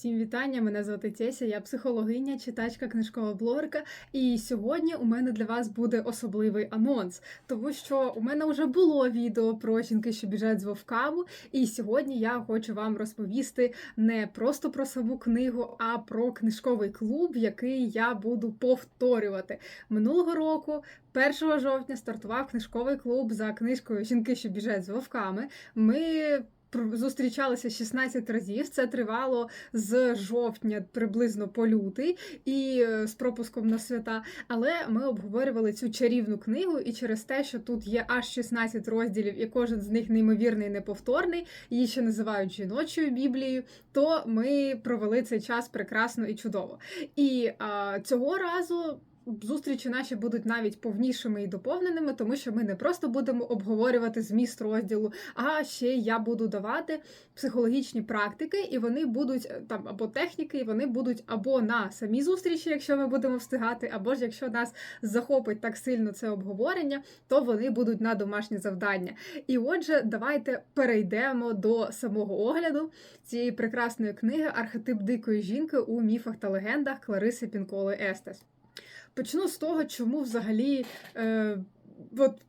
Всім вітання! Мене звати Теся, я психологиня, читачка, книжкова блогерка. І сьогодні у мене для вас буде особливий анонс, тому що у мене вже було відео про жінки, що біжать з вовками. І сьогодні я хочу вам розповісти не просто про саму книгу, а про книжковий клуб, який я буду повторювати. Минулого року, 1 жовтня, стартував книжковий клуб за книжкою Жінки, що біжать з вовками. Ми зустрічалися 16 разів. Це тривало з жовтня приблизно по лютий і е, з пропуском на свята. Але ми обговорювали цю чарівну книгу, і через те, що тут є аж 16 розділів, і кожен з них неймовірний неповторний, її ще називають жіночою біблією. То ми провели цей час прекрасно і чудово. І а, цього разу. Зустрічі наші будуть навіть повнішими і доповненими, тому що ми не просто будемо обговорювати зміст розділу, а ще я буду давати психологічні практики, і вони будуть е, там або техніки, і вони будуть або на самі зустрічі, якщо ми будемо встигати, або ж якщо нас захопить так сильно це обговорення, то вони будуть на домашні завдання. І отже, давайте перейдемо до самого огляду цієї прекрасної книги Архетип дикої жінки у міфах та легендах Клариси Пінколи Естес. Почну з того, чому взагалі е, от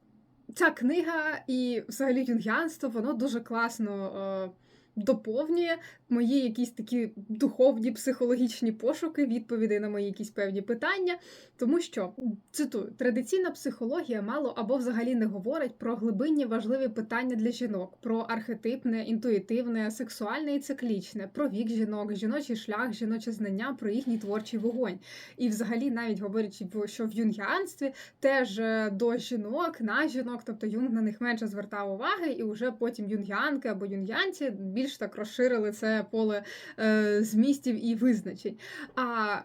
ця книга і взагалі юнгіанство, воно дуже класно. Доповнює мої якісь такі духовні психологічні пошуки, відповіді на мої якісь певні питання. Тому що цитую, традиційна психологія мало або взагалі не говорить про глибинні важливі питання для жінок, про архетипне, інтуїтивне, сексуальне і циклічне, про вік жінок, жіночий шлях, жіноче знання, про їхній творчий вогонь. І, взагалі, навіть говорячи, що в юнгіанстві теж е, до жінок, на жінок, тобто юнг на них менше звертав уваги, і вже потім юнгіанки або юнгіанці більш так розширили це поле е, змістів і визначень. А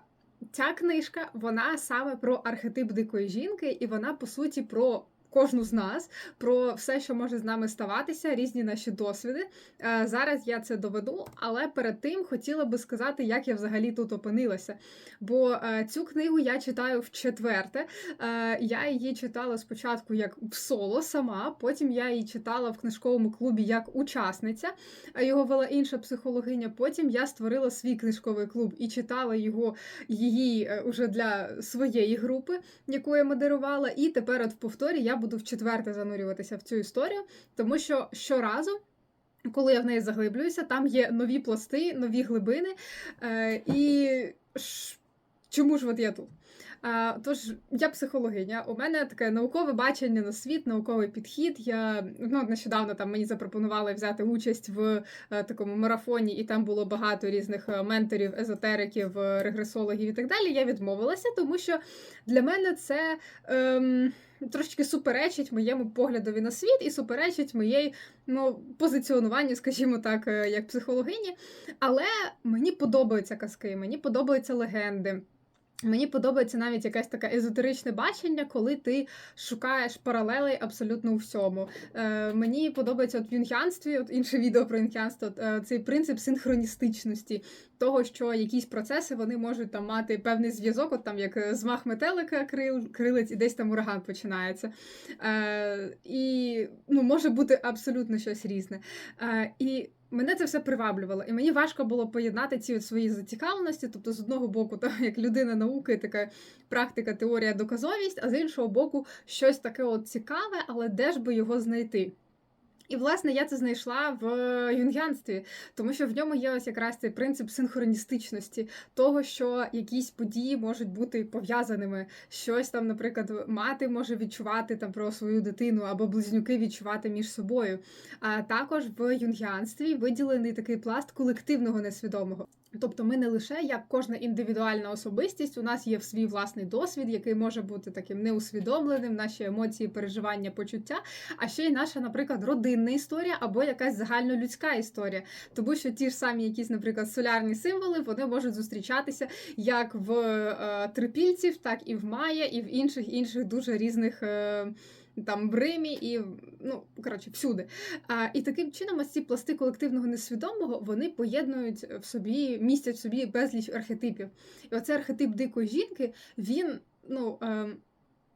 ця книжка вона саме про архетип дикої жінки, і вона по суті про. Кожну з нас про все, що може з нами ставатися, різні наші досвіди. Е, Зараз я це доведу, але перед тим хотіла би сказати, як я взагалі тут опинилася. Бо е, цю книгу я читаю в четверте. Е, Я її читала спочатку як в соло сама, потім я її читала в книжковому клубі як учасниця. Його вела інша психологиня. Потім я створила свій книжковий клуб і читала його її уже для своєї групи, яку я модерувала. І тепер, от в повторі, я буду в четверте занурюватися в цю історію, тому що щоразу. Коли я в неї заглиблююся, там є нові пласти, нові глибини. Е, і ш- чому ж от я тут? Е, тож, я психологиня, у мене таке наукове бачення на світ, науковий підхід. Я ну, нещодавно там мені запропонували взяти участь в е, такому марафоні, і там було багато різних е, менторів, езотериків, е, регресологів і так далі. Я відмовилася, тому що для мене це. Ем, Трошки суперечить моєму поглядові на світ і суперечить моєї ну, позиціонуванню, скажімо так, е, як психологині. Але мені подобаються казки, мені подобаються легенди. Мені подобається навіть якесь таке езотеричне бачення, коли ти шукаєш паралелей абсолютно у всьому. Е, мені подобається от в юнгіанстві, от інше відео про юнгіанство, е, цей принцип синхроністичності, того, що якісь процеси вони можуть там мати певний зв'язок, от там як змах метелика, крил, крилець, і десь там ураган починається. Е, і ну, може бути абсолютно щось різне. Е, і Мене це все приваблювало, і мені важко було поєднати ці от свої зацікавленості. Тобто, з одного боку, там, як людина науки, така практика, теорія, доказовість, а з іншого боку, щось таке от цікаве, але де ж би його знайти? І, власне, я це знайшла в юнгянстві, тому що в ньому є ось якраз цей принцип синхроністичності, того, що якісь події можуть бути пов'язаними. Щось там, наприклад, мати може відчувати там про свою дитину або близнюки відчувати між собою. А також в юнгянстві виділений такий пласт колективного несвідомого. Тобто, ми не лише як кожна індивідуальна особистість, у нас є свій власний досвід, який може бути таким неусвідомленим, наші емоції, переживання, почуття, а ще й наша, наприклад, родинна історія або якась загальнолюдська історія. Тому що ті ж самі якісь, наприклад, солярні символи вони можуть зустрічатися як в е, трипільців, так і в Майя, і в інших інших дуже різних. Е, там в Римі і ну коротше всюди. А, І таким чином, ось ці пласти колективного несвідомого вони поєднують в собі, містять в собі безліч архетипів. І оцей архетип дикої жінки, він ну. Е,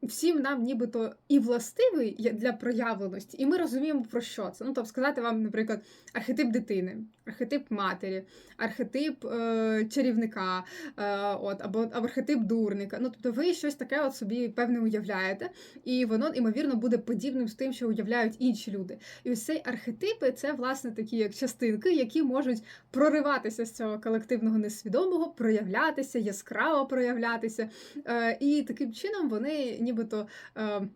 всім нам нібито і властивий для проявленості, і ми розуміємо, про що це. Ну, тобто сказати вам, наприклад, архетип дитини, архетип матері, архетип е, чарівника, е, от, або, архетип дурника. Ну, тобто ви щось таке от собі певне уявляєте, і воно, ймовірно, буде подібним з тим, що уявляють інші люди. І ось цей архетипи це, власне, такі як частинки, які можуть прориватися з цього колективного несвідомого, проявлятися, яскраво проявлятися. Е, і таким чином вони нібито. Е,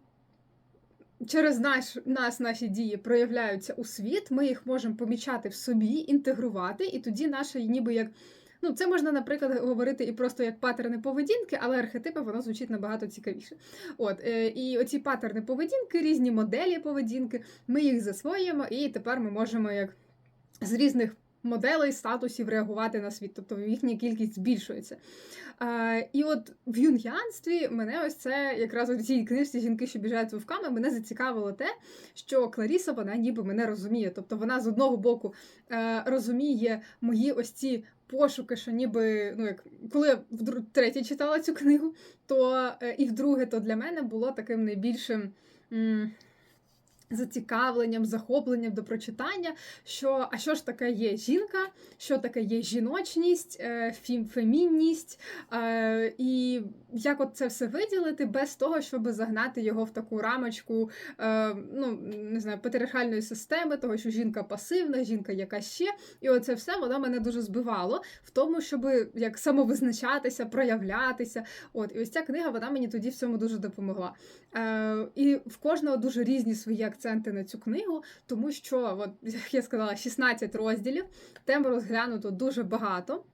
Через наш, нас наші дії проявляються у світ, ми їх можемо помічати в собі, інтегрувати, і тоді наше ніби як. Ну, це можна, наприклад, говорити і просто як паттерни поведінки, але архетипи воно звучить набагато цікавіше. От, е, І оці паттерни поведінки, різні моделі поведінки, ми їх засвоюємо, і тепер ми можемо як з різних моделей статусів реагувати на світ, тобто їхня кількість збільшується. А, І от в юнгіанстві мене ось це якраз у цій книжці жінки, що біжають вовками, мене зацікавило те, що Кларіса вона ніби мене розуміє. Тобто вона з одного боку е, розуміє мої ось ці. Пошуки, що ніби, ну як коли я втретє читала цю книгу, то е, і вдруге, то для мене було таким найбільшим зацікавленням, захопленням до прочитання, що а що ж таке є жінка, що таке є жіночність, е, фемінність, е, і як от це все виділити без того, щоб загнати його в таку рамочку е, ну, не знаю, патріархальної системи, того, що жінка пасивна, жінка яка ще. І оце все воно мене дуже збивало в тому, щоб як самовизначатися, проявлятися. От, І ось ця книга вона мені тоді в цьому дуже допомогла. І в кожного дуже різні свої акценти акценти на цю книгу, тому що, от, як я сказала, 16 розділів, тем розглянуто дуже багато.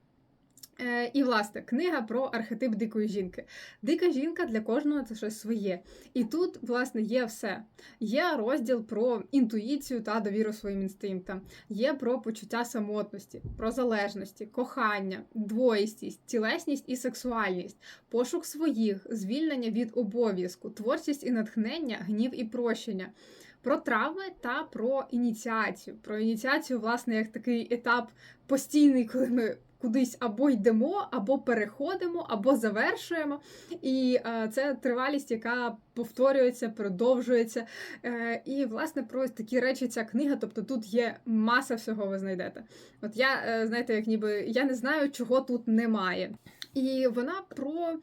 Е, і, власне, книга про архетип дикої жінки. Дика жінка для кожного це щось своє. І тут, власне, є все. Є розділ про інтуїцію та довіру своїм інстинктам, є про почуття самотності, про залежності, кохання, двоїстість, тілесність і сексуальність, пошук своїх, звільнення від обов'язку, творчість і натхнення, гнів і прощення про травми та про ініціацію. Про ініціацію, власне, як такий етап постійний, коли ми. Кудись або йдемо, або переходимо, або завершуємо. І е, це тривалість, яка повторюється, продовжується. Е, і, власне, про такі речі ця книга, тобто тут є маса всього, ви знайдете. От я, е, знаєте, як ніби я не знаю, чого тут немає. І вона про.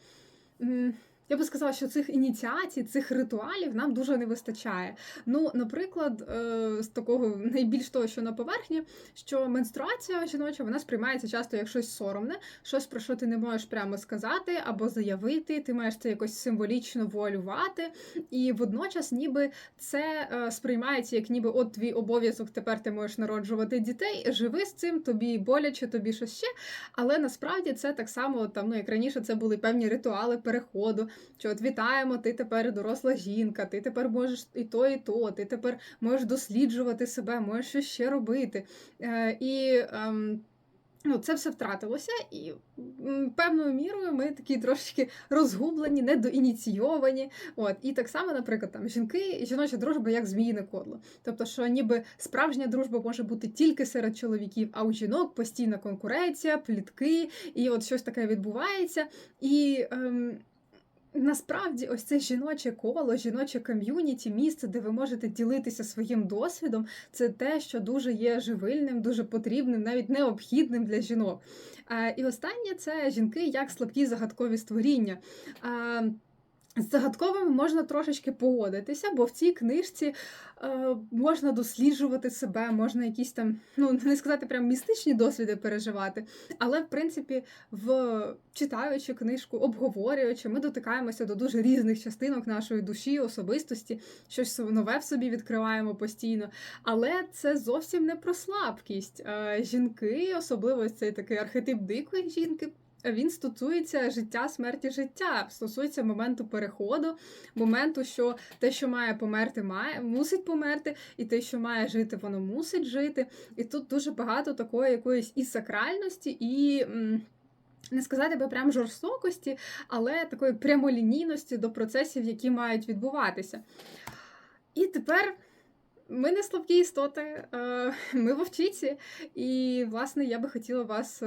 М я би сказала, що цих ініціацій, цих ритуалів нам дуже не вистачає. Ну, наприклад, е, з такого найбільш того, що на поверхні, що менструація жіноча вона сприймається часто як щось соромне, щось про що ти не можеш прямо сказати або заявити, ти маєш це якось символічно вуалювати. І водночас, ніби це е, сприймається як ніби от твій обов'язок, тепер ти можеш народжувати дітей, живи з цим, тобі боляче, тобі щось ще. Але насправді це так само, там, ну як раніше, це були певні ритуали переходу що от вітаємо, ти тепер доросла жінка, ти тепер можеш і то, і то, ти тепер можеш досліджувати себе, можеш щось ще робити. Е, І ем, ну, це все втратилося, і певною мірою ми такі трошечки розгублені, недоініційовані. От. І так само, наприклад, там жінки жіноча дружба як зміїне кодло. Тобто, що ніби справжня дружба може бути тільки серед чоловіків, а у жінок постійна конкуренція, плітки, і от щось таке відбувається. І ем, Насправді, ось це жіноче коло, жіноче ком'юніті, місце, де ви можете ділитися своїм досвідом, це те, що дуже є живильним, дуже потрібним, навіть необхідним для жінок. І останнє це жінки як слабкі загадкові створіння. З загадковими можна трошечки погодитися, бо в цій книжці е, можна досліджувати себе, можна якісь там, ну не сказати, прям містичні досвіди переживати. Але, в принципі, в читаючи книжку, обговорюючи, ми дотикаємося до дуже різних частинок нашої душі, особистості, щось нове в собі відкриваємо постійно. Але це зовсім не про слабкість. Е, жінки, особливо цей такий архетип дикої жінки. Він стосується життя, смерті, життя, стосується моменту переходу, моменту, що те, що має померти, має мусить померти, і те, що має жити, воно мусить жити. І тут дуже багато такої якоїсь і сакральності, і. Не сказати би прям жорстокості, але такої прямолінійності до процесів, які мають відбуватися. І тепер ми не слабкі істоти, е, ми вовчиці. І, власне, я би хотіла вас,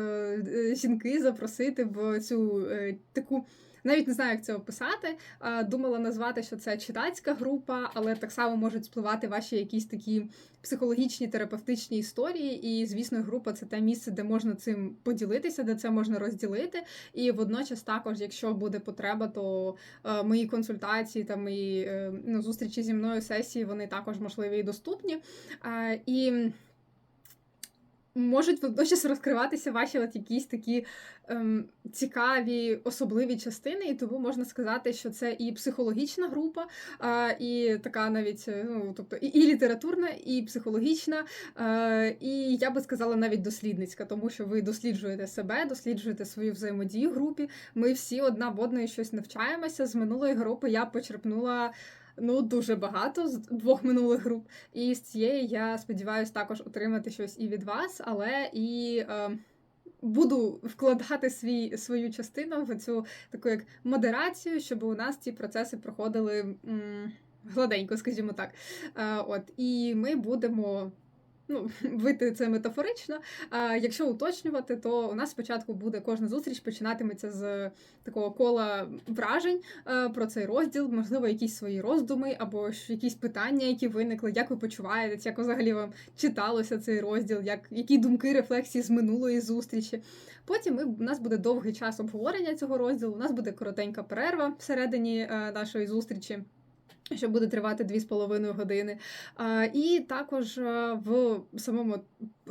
жінки, запросити в цю таку навіть не знаю, як це описати. Думала назвати, що це читацька група, але так само можуть спливати ваші якісь такі психологічні терапевтичні історії. І, звісно, група це те місце, де можна цим поділитися, де це можна розділити. І водночас, також, якщо буде потреба, то е, мої консультації та мої е, ну, зустрічі зі мною сесії вони також можливі і доступні. Е, і можуть водночас розкриватися ваші от якісь такі ем, цікаві особливі частини, і тому можна сказати, що це і психологічна група, е, і така навіть е, ну, тобто і, і літературна, і психологічна, е, і я би сказала навіть дослідницька, тому що ви досліджуєте себе, досліджуєте свою взаємодію в групі. Ми всі одна в одної щось навчаємося. З минулої групи я почерпнула. Ну, дуже багато з двох минулих груп. І з цієї я сподіваюся також отримати щось і від вас, але і е, буду вкладати свій, свою частину в цю таку як модерацію, щоб у нас ці процеси проходили м, гладенько, скажімо так. Е, от, І ми будемо. Ну, вити це метафорично. А якщо уточнювати, то у нас спочатку буде кожна зустріч починатиметься з такого кола вражень е, про цей розділ, можливо, якісь свої роздуми або ж якісь питання, які виникли, як ви почуваєтесь, як взагалі вам читалося цей розділ, як які думки, рефлексії з минулої зустрічі. Потім ми, у нас буде довгий час обговорення цього розділу. У нас буде коротенька перерва всередині е, нашої зустрічі. Що буде тривати 2,5 години. І також е, в самому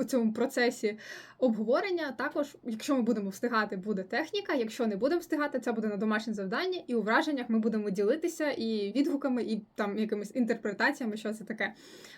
цьому процесі обговорення, також, якщо ми будемо встигати, буде техніка. Якщо не будемо встигати, це буде на домашнє завдання, і у враженнях ми будемо ділитися і відгуками, і там якимись інтерпретаціями, що це таке.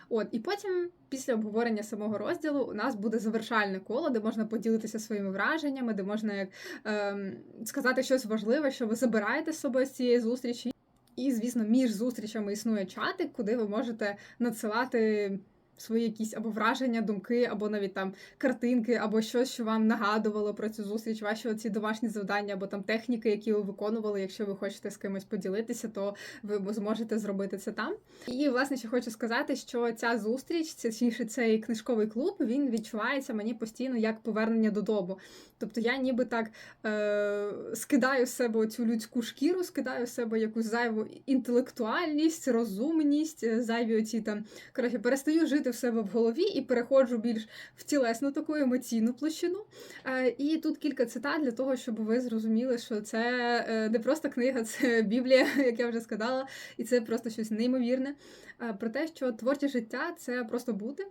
От, і потім, після обговорення самого розділу, у нас буде завершальне коло, де можна поділитися своїми враженнями, де можна як ем, сказати щось важливе, що ви забираєте з собою з цієї зустрічі. І, звісно, між зустрічами існує чатик, куди ви можете надсилати свої якісь або враження, думки, або навіть там картинки, або щось, що вам нагадувало про цю зустріч, ваші оці домашні завдання, або там техніки, які ви виконували. Якщо ви хочете з кимось поділитися, то ви зможете зробити це там. І власне ще хочу сказати, що ця зустріч, точніше, цей книжковий клуб, він відчувається мені постійно як повернення додому. Тобто я ніби так е, скидаю з себе цю людську шкіру, скидаю з себе якусь зайву інтелектуальність, розумність, зайві оці там коротше, перестаю жити в себе в голові і переходжу більш в тілесну таку емоційну площину. Е, і тут кілька цитат для того, щоб ви зрозуміли, що це е, не просто книга, це Біблія, як я вже сказала, і це просто щось неймовірне. Е, про те, що творче життя це просто бути.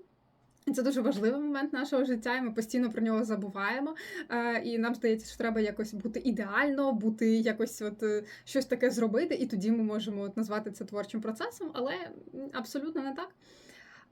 Це дуже важливий момент нашого життя, і ми постійно про нього забуваємо. І нам здається, що треба якось бути ідеально, бути якось от щось таке зробити, і тоді ми можемо от назвати це творчим процесом, але абсолютно не так.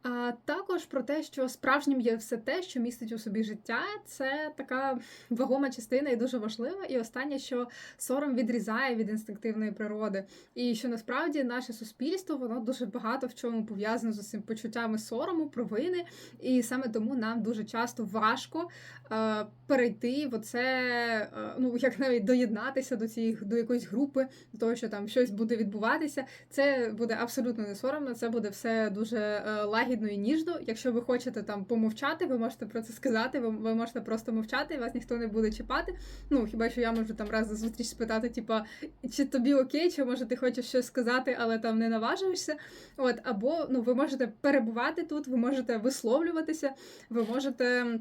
А також про те, що справжнім є все те, що містить у собі життя, це така вагома частина і дуже важлива. І останнє, що сором відрізає від інстинктивної природи, і що насправді наше суспільство воно дуже багато в чому пов'язане з цим почуттями сорому, провини, і саме тому нам дуже часто важко е, перейти в оце, е, ну як навіть доєднатися до цієї до якоїсь групи, до того, що там щось буде відбуватися. Це буде абсолютно не соромно, це буде все дуже е, лагідно і ніжно. Якщо ви хочете там помовчати, ви можете про це сказати. Ви, ви можете просто мовчати, і вас ніхто не буде чіпати. Ну хіба що я можу там раз за зустріч спитати, типа, чи тобі окей, чи може ти хочеш щось сказати, але там не наважуєшся. От або ну ви можете перебувати тут, ви можете висловлюватися, ви можете.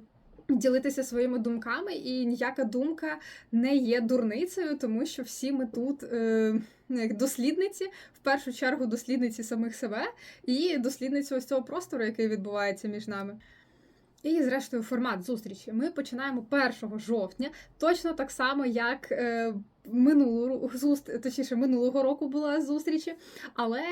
Ділитися своїми думками, і ніяка думка не є дурницею, тому що всі ми тут е, як дослідниці, в першу чергу дослідниці самих себе і дослідниці ось цього простору, який відбувається між нами. І, зрештою, формат зустрічі. Ми починаємо 1 жовтня, точно так само, як е, минулу зуст... точніше, минулого року була зустрічі. Але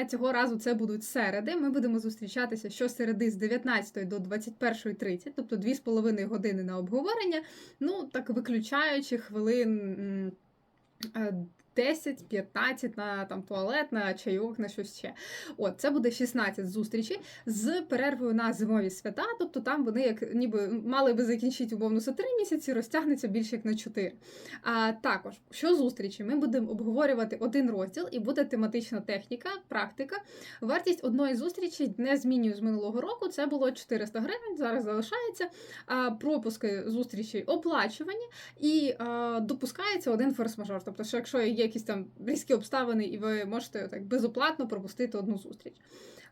е, цього разу це будуть середи. Ми будемо зустрічатися щосереди з 19 до 21.30, тобто 2,5 години на обговорення. Ну, так виключаючи хвилин. Е, 10-15 на там туалет, на чайок, на щось ще. От це буде 16 зустрічей з перервою на зимові свята. Тобто там вони як ніби мали би закінчити умовно за 3 місяці, розтягнеться більше як на 4. А також що зустрічі, ми будемо обговорювати один розділ і буде тематична техніка, практика. Вартість одної зустрічі не змінює з минулого року. Це було 400 гривень. Зараз залишається. А пропуски зустрічей оплачувані і а, допускається один форс-мажор. Тобто, що якщо є якісь там різкі обставини, і ви можете так безоплатно пропустити одну зустріч.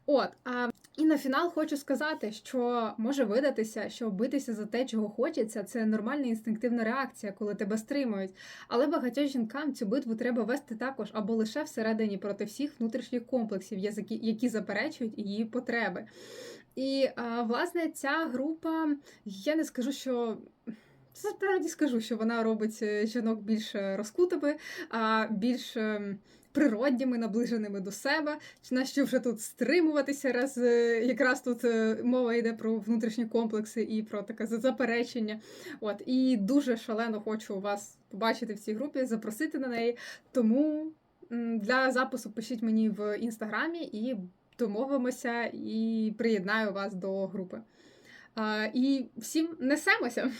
От а і на фінал хочу сказати, що може видатися, що битися за те, чого хочеться, це нормальна інстинктивна реакція, коли тебе стримують. Але багатьом жінкам цю битву треба вести також або лише всередині проти всіх внутрішніх комплексів, які- заперечують її потреби. І власне ця група, я не скажу, що. Справді скажу, що вона робить е, жінок більш е, розкутими, більш ем, природніми, наближеними до себе. Чи на що вже тут стримуватися, раз е, якраз тут мова йде про внутрішні комплекси і про таке заперечення. От і дуже шалено хочу вас побачити в цій групі, запросити на неї. Тому для запису пишіть мені в інстаграмі і домовимося і приєднаю вас до групи. І всім несемося!